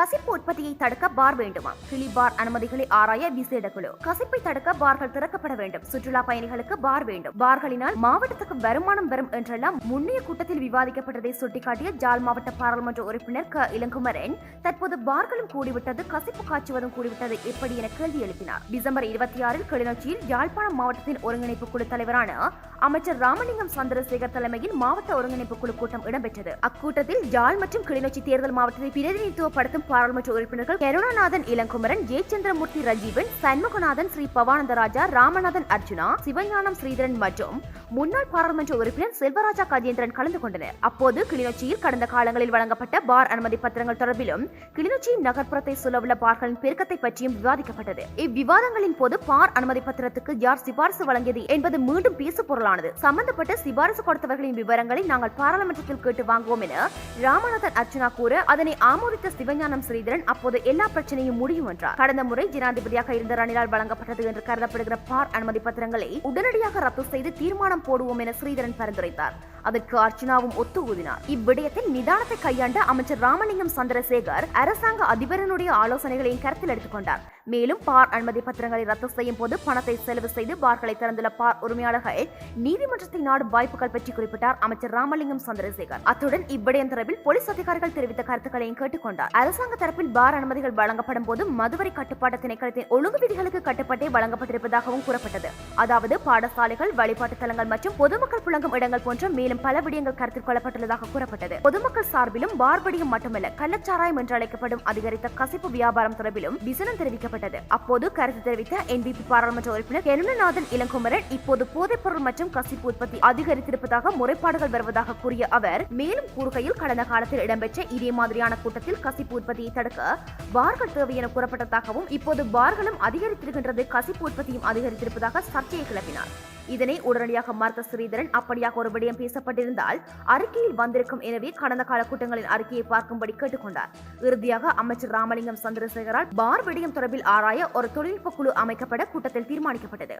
கசிப்பு உற்பத்தியை தடுக்க பார் வேண்டுமா கிளி பார் அனுமதிகளை ஆராய விசேட குழு. கசிப்பை தடுக்க பார்கள் திறக்கப்பட வேண்டும். சுற்றுலா பயணிகளுக்கு பார் வேண்டும். பார்களினால் மாவட்டத்துக்கு வருமானம் வரும் என்றெல்லாம் முன்னைய கூட்டத்தில் விவாதிக்கப்பட்டதை சுட்டிக்காட்டிய ஜாழ் மாவட்ட பாராளுமன்ற உறுப்பினர் க. இளங்குமரன் தற்போது பார்களும் கூடிவிட்டது கசிப்பு காய்ச்சுவதும் கூடிவிட்டது எப்படி என கேள்வி எழுப்பினார். டிசம்பர் இருபத்தி ஆறில் கிளிநொச்சியில் யாழ்ப்பாணம் மாவட்டத்தின் ஒருங்கிணைப்பு குழு தலைவரான அமைச்சர் ராமலிங்கம் சந்திரசேகர் தலைமையில் மாவட்ட ஒருங்கிணைப்பு குழு கூட்டம் இடம்பெற்றது. அக்கூட்டத்தில் ஜாழ் மற்றும் கிளிநொச்சி தேர்தல் மாவட்டத்தை பிரதிநிதித்துவப்படுத்தும் பாராளுமன்ற உறுப்பினர்கள் கருணாநாதன் இளங்குமரன் ஜெயச்சந்திரமூர்த்தி ரஜீவன் சண்முகநாதன் ஸ்ரீ பவானந்தராஜா ராமநாதன் அர்ஜுனா சிவஞானம் ஸ்ரீதரன் மற்றும் முன்னாள் பாராளுமன்ற உறுப்பினர் செல்வராஜா கஜேந்திரன் கலந்து கொண்டனர். அப்போது கிளிநொச்சியில் கடந்த காலங்களில் வழங்கப்பட்ட பார் அனுமதி பத்திரங்கள் தொடர்பிலும் கிளிநொச்சியின் நகர்ப்புறத்தை சொல்லவுள்ள பார்களின் பெருக்கத்தை பற்றியும் விவாதிக்கப்பட்டது. இவ்விவாதங்களின் போது பார் அனுமதி பத்திரத்துக்கு யார் சிபாரிசு வழங்கியது என்பது மீண்டும் பேசு பொருளானது. சம்பந்தப்பட்ட சிபாரிசு கொடுத்தவர்களின் விவரங்களை நாங்கள் பாராளுமன்றத்தில் கேட்டு வாங்குவோம் என ராமநாதன் அர்ச்சனா கூற அதனை ஆமோதித்த சிவஞானம் ஸ்ரீதரன் அப்போது எல்லா பிரச்சனையும் முடியும் என்றார். கடந்த முறை ஜனாதிபதியாக இருந்த ரணிலால் வழங்கப்பட்டது என்று கருதப்படுகிற பார் அனுமதி பத்திரங்களை உடனடியாக ரத்து செய்து தீர்மானம் போடுவோம் என ஸ்ரீதரன் பரிந்துரைத்தார். அதற்கு அர்ச்சனாவும் ஒத்து ஊதினார் இவ்விடயத்தில் நிதானத்தை கையாண்ட அமைச்சர் ராமலிங்கம் சந்திரசேகர் அரசாங்க அதிபரனுடைய ஆலோசனைகளையும் கருத்தில் எடுத்துக்கொண்டார் மேலும் பார் அனுமதி பத்திரங்களை ரத்து செய்யும் போது பணத்தை செலவு செய்து பார்களை திறந்துள்ள பார் உரிமையாளர்கள் நீதிமன்றத்தை நாடும் வாய்ப்புகள் பற்றி குறிப்பிட்டார் அமைச்சர் ராமலிங்கம் சந்திரசேகர். அத்துடன் இவ்விடயம் தொடர்பில் போலீஸ் அதிகாரிகள் தெரிவித்த கருத்துக்களையும் கேட்டுக்கொண்டார் அரசாங்க தரப்பில் பார் அனுமதிகள் வழங்கப்படும் போது மதுவரை கட்டுப்பாட்டு திணைக்களத்தின் ஒழுங்கு விதிகளுக்கு கட்டுப்பட்டே வழங்கப்பட்டிருப்பதாகவும் கூறப்பட்டது. அதாவது பாடசாலைகள் வழிபாட்டு தலங்கள் மற்றும் பொதுமக்கள் புழங்கும் இடங்கள் போன்ற மேல் மேலும் பல விடயங்கள் கருத்தில் கொள்ளப்பட்டுள்ளதாக கூறப்பட்டது. பொதுமக்கள் சார்பிலும் பார்படியும் மட்டுமல்ல கள்ளச்சாராயம் என்று அழைக்கப்படும் அதிகரித்த கசிப்பு வியாபாரம் தொடர்பிலும் விசனம் தெரிவிக்கப்பட்டது. அப்போது கருத்து தெரிவித்த என்பிபி பாராளுமன்ற உறுப்பினர் கருணநாதன் இளங்குமரன் இப்போது போதைப்பொருள் மற்றும் கசிப்பு உற்பத்தி அதிகரித்திருப்பதாக முறைப்பாடுகள் வருவதாக கூறிய அவர் மேலும் கூறுகையில் கடந்த காலத்தில் இடம்பெற்ற இதே மாதிரியான கூட்டத்தில் கசிப்பு உற்பத்தியை தடுக்க பார்கள் தேவை என கூறப்பட்டதாகவும் இப்போது பார்களும் அதிகரித்திருக்கின்றது கசிப்பு உற்பத்தியும் அதிகரித்திருப்பதாக சர்ச்சையை கிளப்பினார். இதனை உடனடியாக மார்த்த ஸ்ரீதரன் அப்படியாக ஒரு விடயம் பேசப்பட்டிருந்தால் அறிக்கையில் வந்திருக்கும் எனவே கடந்த கால கூட்டங்களின் அறிக்கையை பார்க்கும்படி கேட்டுக்கொண்டார். இறுதியாக அமைச்சர் ராமலிங்கம் சந்திரசேகரால் பார் விடயம் தொடர்பில் ஆராய ஒரு தொழில்நுட்ப குழு அமைக்கப்பட கூட்டத்தில் தீர்மானிக்கப்பட்டது.